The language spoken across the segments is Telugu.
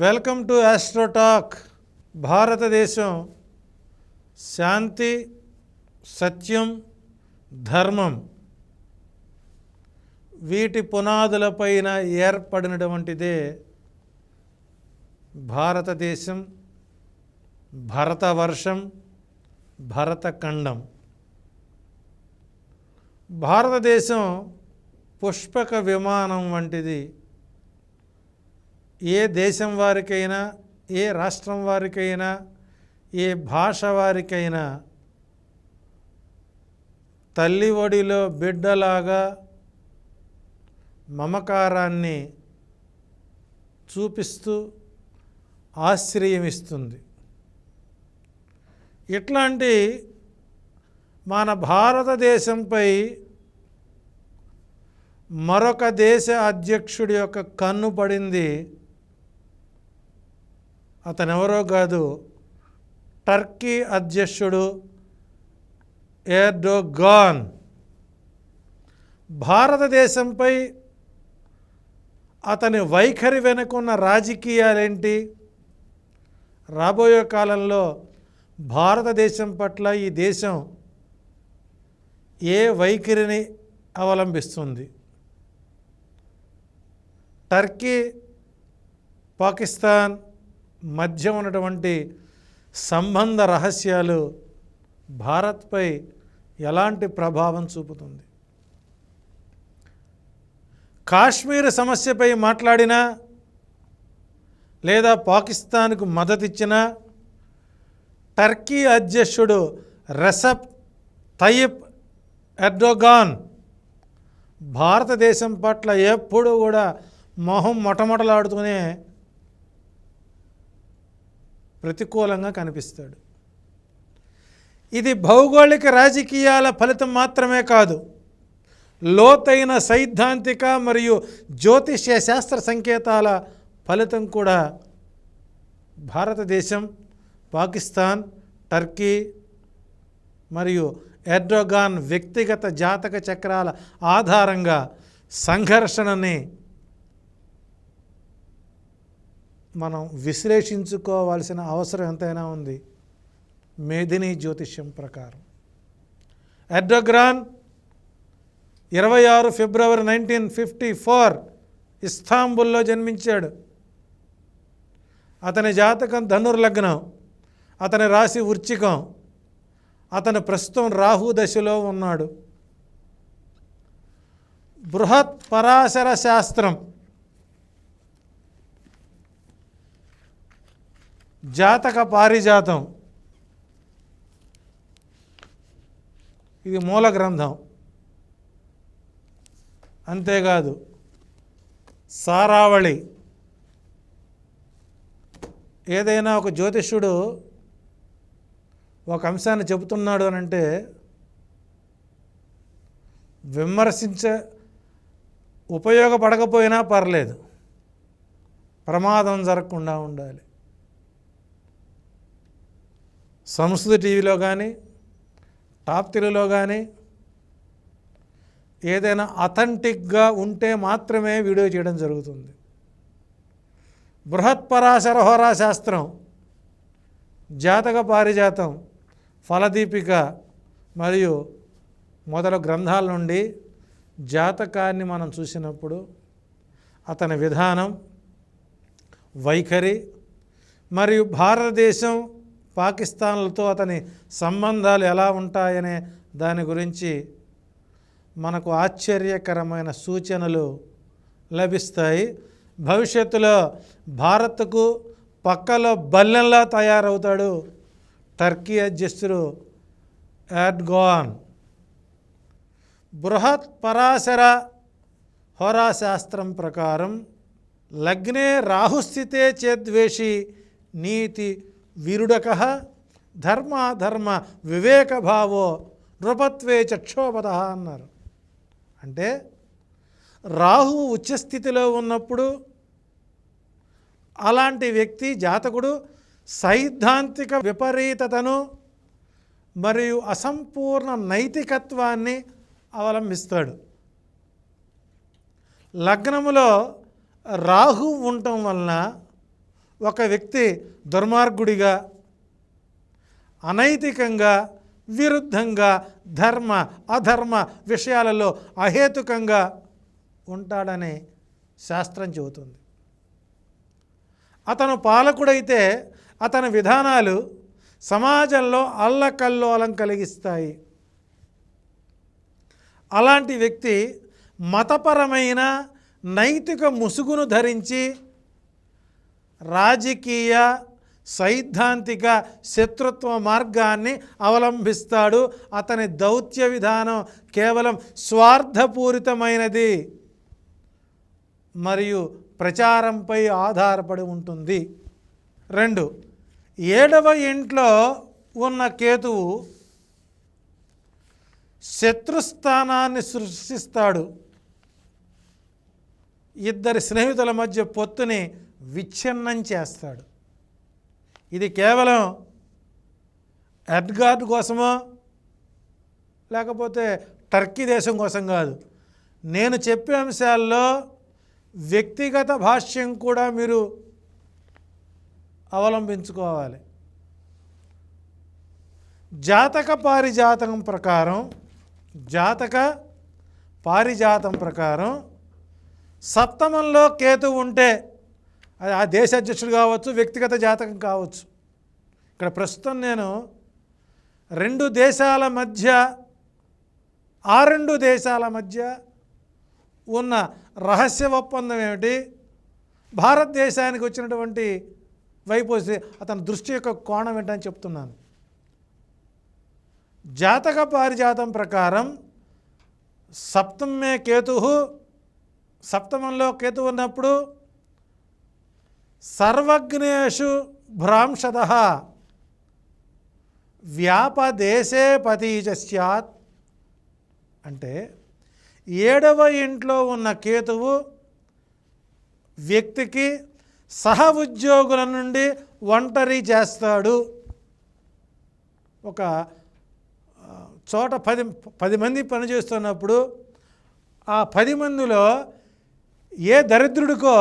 వెల్కమ్ టు ఆస్ట్రోటాక్ భారతదేశం శాంతి సత్యం ధర్మం. వీటి పునాదులపైన ఏర్పడినటువంటిదే భారతదేశం భరతవర్షం భరతఖండం. భారతదేశం పుష్పక విమానం వంటిది. ఏ దేశం వారికైనా ఏ రాష్ట్రం వారికైనా ఏ భాష వారికైనా తల్లి ఒడిలో బిడ్డలాగా మమకారాన్ని చూపిస్తూ ఆశ్రయమిస్తుంది. ఇట్లాంటి మన భారతదేశంపై మరొక దేశ అధ్యక్షుడి యొక్క కన్ను పడింది అతనెవరో కాదు. టర్కీ అధ్యక్షుడు ఎర్డోగాన్. భారతదేశంపై అతని వైఖరి వెనుకున్న రాజకీయాలేంటి? రాబోయే కాలంలో భారతదేశం పట్ల ఈ దేశం ఏ వైఖరిని అవలంబిస్తుంది? టర్కీ పాకిస్తాన్ మధ్య ఉన్నటువంటి సంబంధ రహస్యాలు భారత్పై ఎలాంటి ప్రభావం చూపుతుంది? కాశ్మీర్ సమస్యపై మాట్లాడినా లేదా పాకిస్తాన్కు మద్దతిచ్చినా టర్కీ అధ్యక్షుడు రెసప్ తయిప్ ఎర్డోగాన్ భారతదేశం పట్ల ఎప్పుడూ కూడా మొహం మొటమొటలాడుతూనే ప్రతికూలంగా కనిపిస్తాడు. ఇది భౌగోళిక రాజకీయాల ఫలితం మాత్రమే కాదు. లోతైన సైద్ధాంతిక మరియు జ్యోతిష్య శాస్త్ర సంకేతాల ఫలితం కూడా భారతదేశం పాకిస్తాన్ టర్కీ మరియు ఎర్డోగాన్ వ్యక్తిగత జాతక చక్రాల ఆధారంగా సంఘర్షణని మనం విశ్లేషించుకోవాల్సిన అవసరం ఎంతైనా ఉంది. మేధిని జ్యోతిష్యం ప్రకారం. ఎర్డోగ్రాన్ ఇరవై ఆరు ఫిబ్రవరి నైన్టీన్ ఫిఫ్టీ ఫోర్ ఇస్తాంబుల్లో జన్మించాడు. అతని జాతకం ధనుర్లగ్నం అతని రాశి వృచ్చికం అతను ప్రస్తుతం రాహు దశలో ఉన్నాడు. బృహత్ పరాశర శాస్త్రం జాతక పారిజాతం. ఇది మూల గ్రంథం. అంతేకాదు సారావళి. ఏదైనా ఒక జ్యోతిష్యుడు ఒక అంశాన్ని చెబుతున్నాడు అని అంటే విమర్శించ ఉపయోగపడకపోయినా పర్లేదు. ప్రమాదం జరగకుండా ఉండాలి. సంస్కృతి టీవీలో కానీ టాప్ తెలుగులో కానీ ఏదైనా అథెంటిక్గా ఉంటే మాత్రమే వీడియో చేయడం జరుగుతుంది. బృహత్పరాశర హోరా శాస్త్రం జాతక పారిజాతం ఫలదీపిక మరియు మొదలు గ్రంథాల నుండి జాతకాన్ని మనం చూసినప్పుడు అతని విధానం వైఖరి మరియు భారతదేశం పాకిస్తాన్లతో అతని సంబంధాలు ఎలా ఉంటాయనే దాని గురించి మనకు ఆశ్చర్యకరమైన సూచనలు లభిస్తాయి. భవిష్యత్తులో భారత్కు పక్కలో బల్లెంలా తయారవుతాడు టర్కీ అధ్యక్షుడు యాడ్గోన్ బృహత్ పరాశర హోరాశాస్త్రం ప్రకారం లగ్నే రాహుస్థితే చేద్వేషి నీతి విరుడక ధర్మాధర్మ వివేకభావో నృపత్వే చక్షోపద అన్నారు. అంటే రాహువు ఉచ్చస్థితిలో ఉన్నప్పుడు అలాంటి వ్యక్తి జాతకుడు సైద్ధాంతిక విపరీతతను మరియు అసంపూర్ణ నైతికత్వాన్ని అవలంబిస్తాడు. లగ్నములో రాహు ఉండటం వలన ఒక వ్యక్తి దుర్మార్గుడిగా అనైతికంగా విరుద్ధంగా ధర్మ అధర్మ విషయాలలో అహేతుకంగా ఉంటాడని శాస్త్రం చెబుతుంది. అతను పాలకుడైతే అతని విధానాలు సమాజంలో అల్లకల్లోలం కలిగిస్తాయి. అలాంటి వ్యక్తి మతపరమైన నైతిక ముసుగును ధరించి రాజకీయ సైద్ధాంతిక శత్రుత్వ మార్గాన్ని అవలంబిస్తాడు. అతని దౌత్య విధానం కేవలం స్వార్థపూరితమైనది మరియు ప్రచారంపై ఆధారపడి ఉంటుంది. రెండు ఏడవ ఇంట్లో ఉన్న కేతువు శత్రుస్థానాన్ని సృష్టిస్తాడు. ఇద్దరి స్నేహితుల మధ్య పొత్తుని విచ్ఛిన్నం చేస్తాడు. ఇది కేవలం ఎడ్గార్డ్ కోసమో లేకపోతే టర్కీ దేశం కోసం కాదు. నేను చెప్పే అంశాల్లో వ్యక్తిగత భాష్యం కూడా మీరు అవలంబించుకోవాలి. జాతక పారిజాతకం ప్రకారం జాతక పారిజాతం ప్రకారం సప్తమంలో కేతు ఉంటే ఆ దేశ అధ్యక్షుడు కావచ్చు వ్యక్తిగత జాతకం కావచ్చు. ఇక్కడ ప్రస్తుతం నేను రెండు దేశాల మధ్య ఆ రెండు దేశాల మధ్య ఉన్న రహస్య ఒప్పందం ఏమిటి? భారతదేశానికి వచ్చినటువంటి వైపు వస్తే అతని దృష్టి యొక్క కోణం ఏంటని చెప్తున్నాను. జాతక పారిజాతం ప్రకారం సప్తమే కేతు సప్తమంలో కేతు ఉన్నప్పుడు సర్వజ్ఞేషు భ్రాంశద వ్యాపదేశే పతీజ స్యాత్ అంటే ఏడవ ఇంట్లో ఉన్న కేతువు వ్యక్తికి సహ ఉద్యోగుల నుండి ఒంటరి చేస్తాడు. ఒక చోట పది పది మంది పనిచేస్తున్నప్పుడు ఆ పది మందిలో ఏ దరిద్రుడికో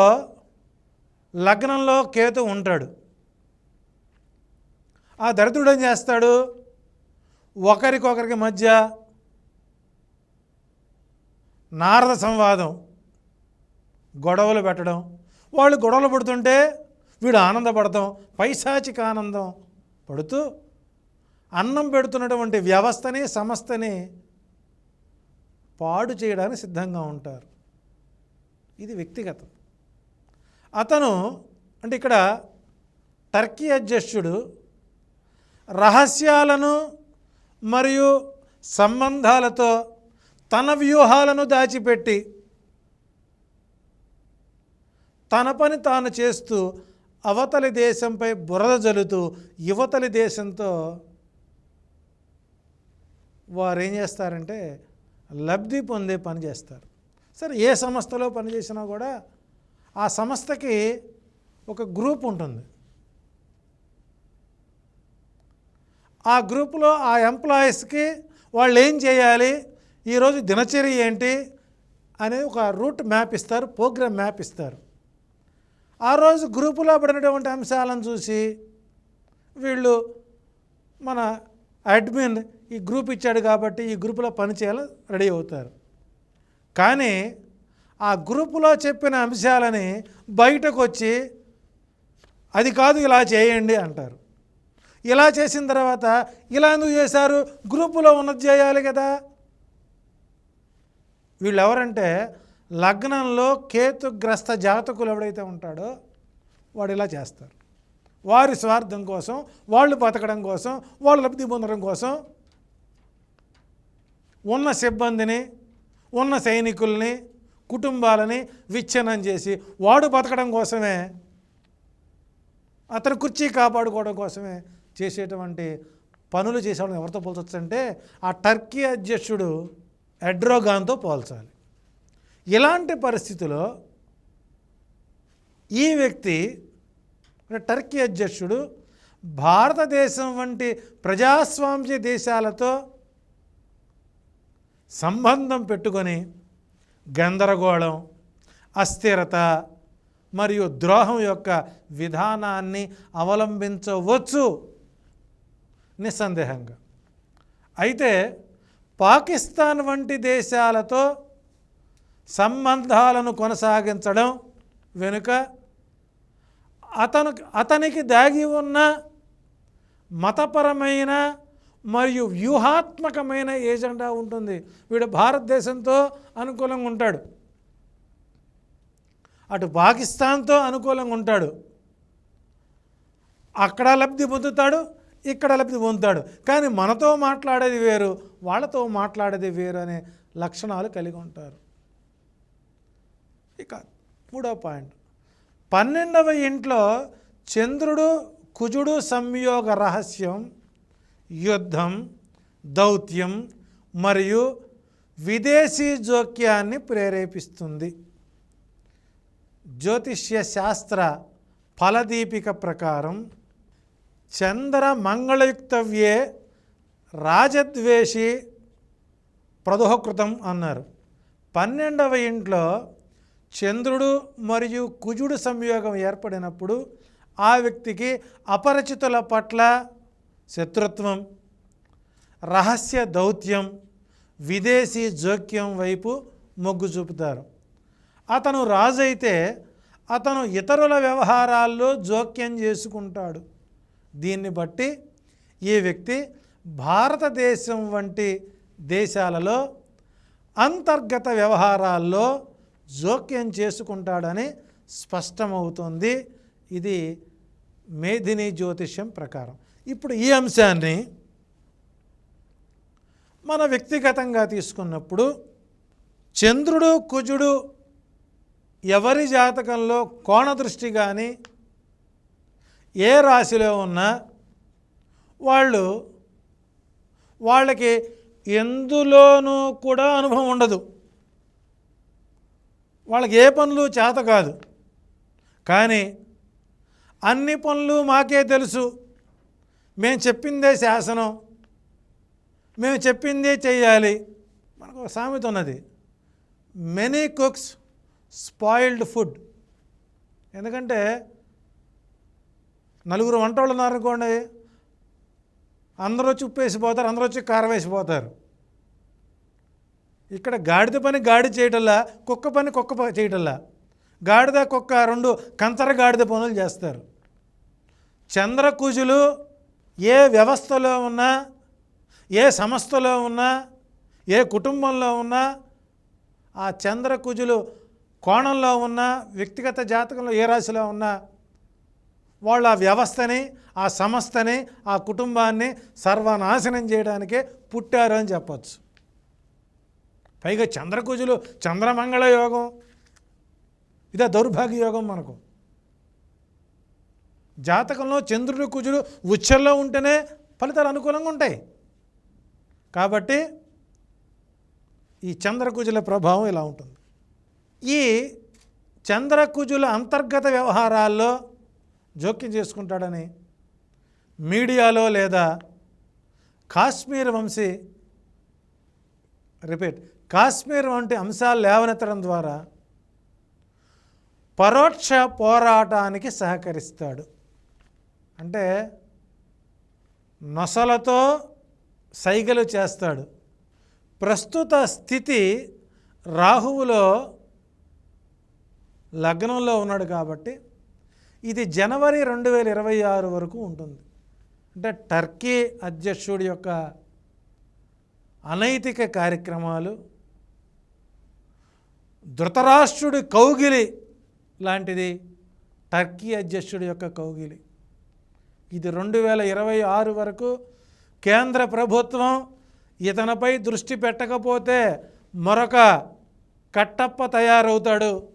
లగ్నంలో కేతు ఉంటాడు. ఆ దరిద్రుడు ఏం చేస్తాడు? ఒకరికొకరికి మధ్య నారద సంవాదం గొడవలు పెట్టడం. వాళ్ళు గొడవలు పడుతుంటే వీడు ఆనందపడతాం పైశాచిక ఆనందం పడుతూ అన్నం పెడుతున్నటువంటి వ్యవస్థని సంస్థని పాడు చేయడానికి సిద్ధంగా ఉంటారు. ఇది వ్యక్తిగతం. అతను అంటే ఇక్కడ టర్కీ అధ్యక్షుడు రహస్యాలను మరియు సంబంధాలతో తన వ్యూహాలను దాచిపెట్టి తన పని తాను చేస్తూ అవతలి దేశంపై బురద జల్లుతూ యువతలి దేశంతో వారు ఏం చేస్తారంటే లబ్ధి పొందే పని చేస్తారు. సరే ఏ సంస్థలో పనిచేసినా కూడా ఆ సంస్థకి ఒక గ్రూప్ ఉంటుంది. ఆ గ్రూపులో ఆ ఎంప్లాయీస్కి వాళ్ళు ఏం చేయాలి? ఈరోజు దినచర్య ఏంటి? అనే ఒక రూట్ మ్యాప్ ఇస్తారు ప్రోగ్రామ్ మ్యాప్ ఇస్తారు. ఆ రోజు గ్రూపులో పడినటువంటి అంశాలను చూసి వీళ్ళు మన అడ్మిన్ ఈ గ్రూప్ ఇచ్చాడు కాబట్టి ఈ గ్రూపులో పనిచేయాలి రెడీ అవుతారు. కానీ ఆ గ్రూపులో చెప్పిన అంశాలని బయటకు వచ్చి అది కాదు ఇలా చేయండి అంటారు. ఇలా చేసిన తర్వాత ఇలా ఎందుకు చేశారు? గ్రూపులో ఉన్నది చేయాలి కదా. వీళ్ళు ఎవరంటే లగ్నంలో కేతుగ్రస్త జాతకులు ఎవడైతే ఉంటాడో వాడు ఇలా చేస్తారు. వారి స్వార్థం కోసం వాళ్ళు బతకడం కోసం వాళ్ళు లబ్ధి పొందడం కోసం ఉన్న సిబ్బందిని ఉన్న సైనికుల్ని కుటుంబాలని విచ్ఛిన్నం చేసి వాడు బతకడం కోసమే అతని కుర్చీ కాపాడుకోవడం కోసమే చేసేటువంటి పనులు చేసేవాళ్ళని ఎవరితో పోల్చొచ్చంటే ఆ టర్కీ అధ్యక్షుడు ఎడ్రోగాన్తో పోల్చాలి. ఇలాంటి పరిస్థితిలో ఈ వ్యక్తి టర్కీ అధ్యక్షుడు భారతదేశం వంటి ప్రజాస్వామ్య దేశాలతో సంబంధం పెట్టుకొని గందరగోళం అస్థిరత మరియు ద్రోహం యొక్క విధానాన్ని అవలంబించవచ్చు నిస్సందేహంగా. అయితే పాకిస్తాన్ వంటి దేశాలతో సంబంధాలను కొనసాగించడం వెనుక అతను అతనికి దాగి ఉన్న మతపరమైన మరియు వ్యూహాత్మకమైన ఏజెండా ఉంటుంది. వీడు భారతదేశంతో అనుకూలంగా ఉంటాడు. అటు పాకిస్తాన్తో అనుకూలంగా ఉంటాడు. అక్కడ లబ్ధి పొందుతాడు ఇక్కడ లబ్ధి పొందుతాడు. కానీ మనతో మాట్లాడేది వేరు వాళ్ళతో మాట్లాడేది వేరు అనే లక్షణాలు కలిగి ఉంటారు. ఇక మూడో పాయింట్. పన్నెండవ ఇంట్లో చంద్రుడు కుజుడు సంయోగ రహస్యం యుద్ధం దౌత్యం మరియు విదేశీ జోక్యాన్ని ప్రేరేపిస్తుంది. జ్యోతిష్య శాస్త్ర ఫలదీపిక ప్రకారం చంద్ర మంగళయుక్తవ్యే రాజద్వేషి ప్రదోహకృతం అన్నారు. పన్నెండవ ఇంట్లో చంద్రుడు మరియు కుజుడు సంయోగం ఏర్పడినప్పుడు ఆ వ్యక్తికి అపరిచితుల పట్ల శత్రుత్వం రహస్య దౌత్యం విదేశీ జోక్యం వైపు మొగ్గు చూపుతారు. అతను రాజు అయితే అతను ఇతరుల వ్యవహారాల్లో జోక్యం చేసుకుంటాడు. దీన్ని బట్టి ఈ వ్యక్తి భారతదేశం వంటి దేశాలలో అంతర్గత వ్యవహారాల్లో జోక్యం చేసుకుంటాడని స్పష్టమవుతుంది. ఇది మేధిని జ్యోతిష్యం ప్రకారం. ఇప్పుడు ఈ అంశాన్ని మన వ్యక్తిగతంగా తీసుకున్నప్పుడు చంద్రుడు కుజుడు ఎవరి జాతకంలో కోణ దృష్టి కానీ ఏ రాశిలో ఉన్నా వాళ్ళు వాళ్ళకి ఎందులోనూ కూడా అనుభవం ఉండదు. వాళ్ళకి ఏ పనులు చేత కాదు. కానీ అన్ని పనులు మాకే తెలుసు. మేము చెప్పిందే శాసనం. మేము చెప్పిందే చెయ్యాలి. మనకు ఒక సామెత ఉన్నది. మెనీ కుక్స్ స్పాయిల్డ్ ఫుడ్ ఎందుకంటే నలుగురు వంట వాళ్ళు ఉన్నారనుకోండి అందరూ వచ్చి ఉప్పు వేసిపోతారు అందరూ వచ్చి కారం వేసిపోతారు. ఇక్కడ గాడిద పని గాడి చేయటల్లా కుక్క పని కుక్క చేయటల్లా. గాడిద కుక్క రెండు కంచర గాడిద పనులు చేస్తారు. చంద్రకుజులు ఏ వ్యవస్థలో ఉన్నా ఏ సంస్థలో ఉన్నా ఏ కుటుంబంలో ఉన్నా ఆ చంద్రకుజులు కోణంలో ఉన్న వ్యక్తిగత జాతకంలో ఏ రాశిలో ఉన్నా వాళ్ళు ఆ వ్యవస్థని ఆ సంస్థని ఆ కుటుంబాన్ని సర్వనాశనం చేయడానికే పుట్టారు అని చెప్పచ్చు. పైగా చంద్రకుజులు చంద్రమంగళ యోగం ఇదే దౌర్భాగ్య యోగం మనకు. జాతకంలో చంద్రుడు కుజుడు ఉచ్చల్లో ఉంటేనే ఫలితాలు అనుకూలంగా ఉంటాయి. కాబట్టి ఈ చంద్రకుజుల ప్రభావం ఇలా ఉంటుంది. ఈ చంద్రకుజుల అంతర్గత వ్యవహారాల్లో జోక్యం చేసుకుంటాడని మీడియాలో లేదా కాశ్మీర్ వంశీ రిపీట్ కాశ్మీర్ వంటి అంశాలు లేవనెత్తడం ద్వారా పరోక్ష పోరాటానికి సహకరిస్తాడు. అంటే నొసలతో సైగలు చేస్తాడు. ప్రస్తుత స్థితి రాహువులో లగ్నంలో ఉన్నాడు కాబట్టి ఇది జనవరి రెండు వేల ఇరవై ఆరు వరకు ఉంటుంది. అంటే టర్కీ అధ్యక్షుడి యొక్క అనైతిక కార్యక్రమాలు ధృతరాష్ట్రుడి కౌగిలి లాంటిది టర్కీ అధ్యక్షుడి యొక్క కౌగిలి. ఇది రెండు వేల ఇరవై ఆరు వరకు కేంద్ర ప్రభుత్వం ఇతనిపై దృష్టి పెట్టకపోతే మరొక కట్టప్ప తయారవుతాడు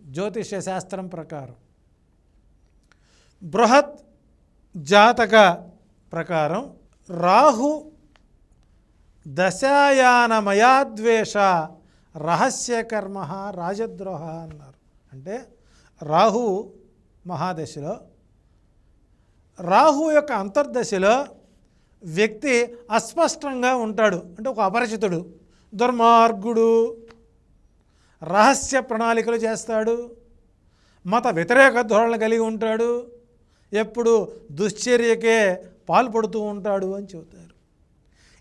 జ్యోతిష శాస్త్రం ప్రకారం. బృహత్ జాతక ప్రకారం రాహు దశాయానమయాద్వేష రహస్యకర్మ రాజద్రోహ అన్నారు. అంటే రాహు మహాదశలో రాహు యొక్క అంతర్దశలో వ్యక్తి అస్పష్టంగా ఉంటాడు. అంటే ఒక అపరిచితుడు దుర్మార్గుడు రహస్య ప్రణాళికలు చేస్తాడు మత వ్యతిరేక ధోరణి కలిగి ఉంటాడు ఎప్పుడు దుశ్చర్యకే పాల్పడుతూ ఉంటాడు అని చెబుతారు.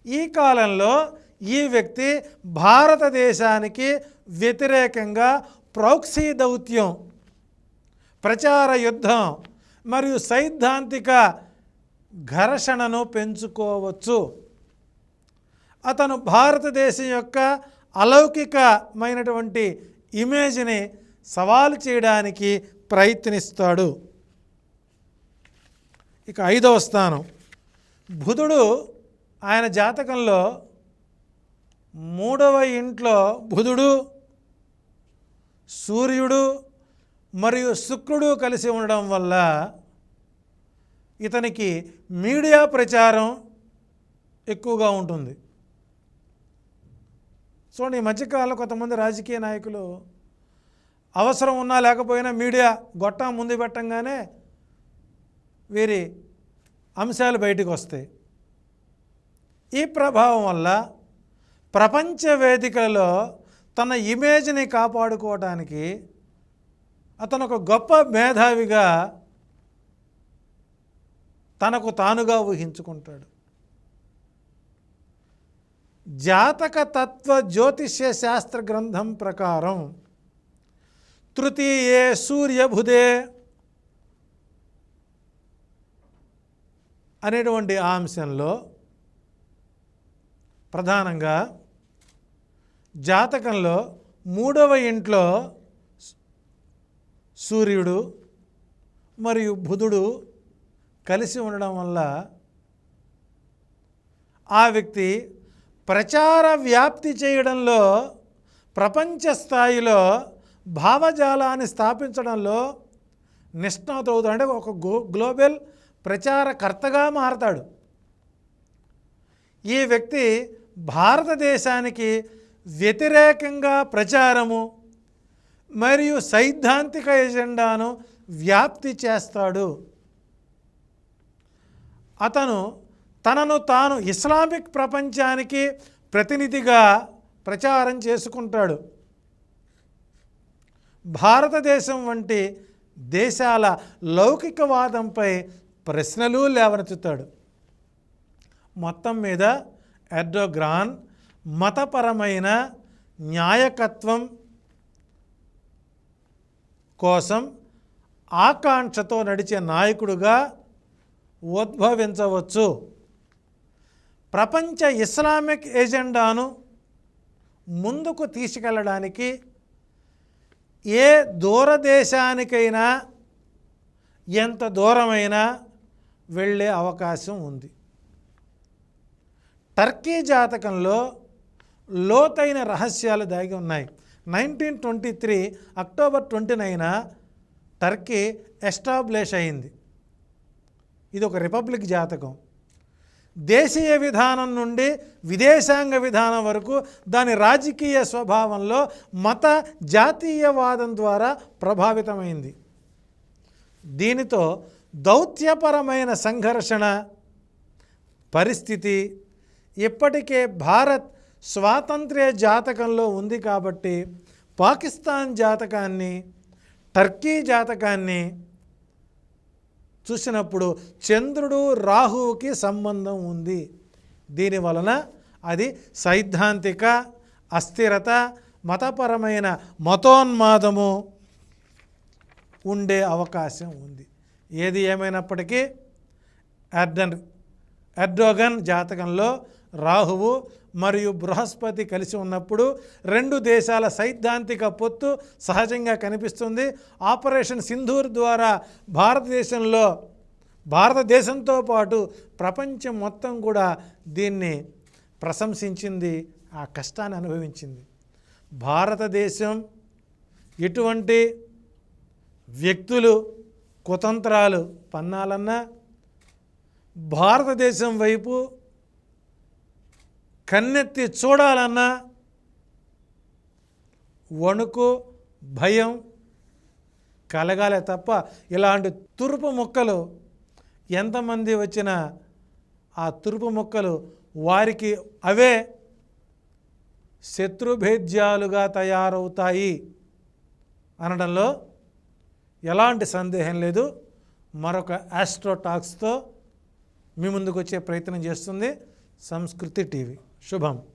ఈ కాలంలో ఈ వ్యక్తి భారతదేశానికి వ్యతిరేకంగా ప్రౌక్సీ దౌత్యం ప్రచార యుద్ధం మరియు సైద్ధాంతిక ఘర్షణను పెంచుకోవచ్చు. అతను భారతదేశం యొక్క అలౌకికమైనటువంటి ఇమేజ్ని సవాలు చేయడానికి ప్రయత్నిస్తాడు. ఇక ఐదవ స్థానం. బుధుడు ఆయన జాతకంలో మూడవ ఇంట్లో బుధుడు సూర్యుడు మరియు శుక్రుడు కలిసి ఉండడం వల్ల ఇతనికి మీడియా ప్రచారం ఎక్కువగా ఉంటుంది. చూడండి ఈ మధ్యకాలంలో కొంతమంది రాజకీయ నాయకులు అవసరం ఉన్నా లేకపోయినా మీడియా గొట్టం ముందు పెట్టంగానే వీరి అంశాలు బయటకు వస్తాయి. ఈ ప్రభావం వల్ల ప్రపంచ వేదికలలో తన ఇమేజ్ని కాపాడుకోవడానికి అతను ఒక గొప్ప మేధావిగా తనకు తానుగా ఊహించుకుంటాడు. జాతక తత్వ జ్యోతిష్య శాస్త్ర గ్రంథం ప్రకారం తృతీయే సూర్యబుధే అనేటువంటి అంశంలో ప్రధానంగా జాతకంలో మూడవ ఇంట్లో సూర్యుడు మరియు బుధుడు కలిసి ఉండడం వల్ల ఆ వ్యక్తి ప్రచార వ్యాప్తి చేయడంలో ప్రపంచ స్థాయిలో భావజాలాన్ని స్థాపించడంలో నిష్ణాతుడవుతాడు. అంటే ఒక గో గ్లోబల్ ప్రచారకర్తగా మారతాడు. ఈ వ్యక్తి భారతదేశానికి వ్యతిరేకంగా ప్రచారము మరియు సైద్ధాంతిక ఎజెండాను వ్యాప్తి చేస్తాడు. అతను తనను తాను ఇస్లామిక్ ప్రపంచానికి ప్రతినిధిగా ప్రచారం చేసుకుంటాడు. భారతదేశం వంటి దేశాల లౌకికవాదంపై ప్రశ్నలు లేవనెత్తుతాడు. మొత్తం మీద ఎర్డోగ్రాన్ మతపరమైన న్యాయకత్వం కోసం ఆకాంక్షతో నడిచే నాయకుడుగా ఉద్భవించవచ్చు. ప్రపంచ ఇస్లామిక్ ఎజెండాను ముందుకు తీసుకెళ్ళడానికి ఏ దూరదేశానికైనా ఎంత దూరమైనా వెళ్ళే అవకాశం ఉంది. టర్కీ జాతకంలో లోతైన రహస్యాలు దాగి ఉన్నాయి. Nineteen twenty three October twenty nine Turkey establish అయింది. ఇది ఒక రిపబ్లిక్ జాతకం. దేశీయ విధానం నుండి విదేశాంగ విధానం వరకు దాని రాజకీయ స్వభావంలో మత జాతీయవాదం ద్వారా ప్రభావితమైంది. దీనితో దౌత్యపరమైన సంఘర్షణ పరిస్థితి ఇప్పటికే భారత్ స్వాతంత్ర్య జాతకంలో ఉంది కాబట్టి పాకిస్తాన్ జాతకాన్ని టర్కీ జాతకాన్ని చూసినప్పుడు చంద్రుడు రాహువుకి సంబంధం ఉంది. దీని వలన అది సైద్ధాంతిక అస్థిరత మతపరమైన మతోన్మాదము ఉండే అవకాశం ఉంది. ఏది ఏమైనప్పటికీ ఎర్డన్ ఎర్డోగన్ జాతకంలో రాహువు మరియు బృహస్పతి కలిసి ఉన్నప్పుడు రెండు దేశాల సైద్ధాంతిక పొత్తు సహజంగా కనిపిస్తుంది. ఆపరేషన్ సింధూర్ ద్వారా భారతదేశంలో భారతదేశంతో పాటు ప్రపంచం మొత్తం కూడా దీన్ని ప్రశంసించింది ఆ కష్టాన్ని అనుభవించింది. భారతదేశం ఎటువంటి వ్యక్తులు కుతంత్రాలు పన్నాలన్నా భారతదేశం వైపు కన్నెత్తి చూడాలన్నా వణుకు భయం కలగాలే తప్ప ఇలాంటి తురుపు మొక్కలు ఎంతమంది వచ్చినా ఆ తురుపు మొక్కలు వారికి అవే శత్రుభేద్యాలుగా తయారవుతాయి అనడంలో ఎలాంటి సందేహం లేదు. మరొక ఆస్ట్రోటాక్స్తో మీ ముందుకు వచ్చే ప్రయత్నం చేస్తుంది సంస్కృతి టీవీ. 舒伯姆。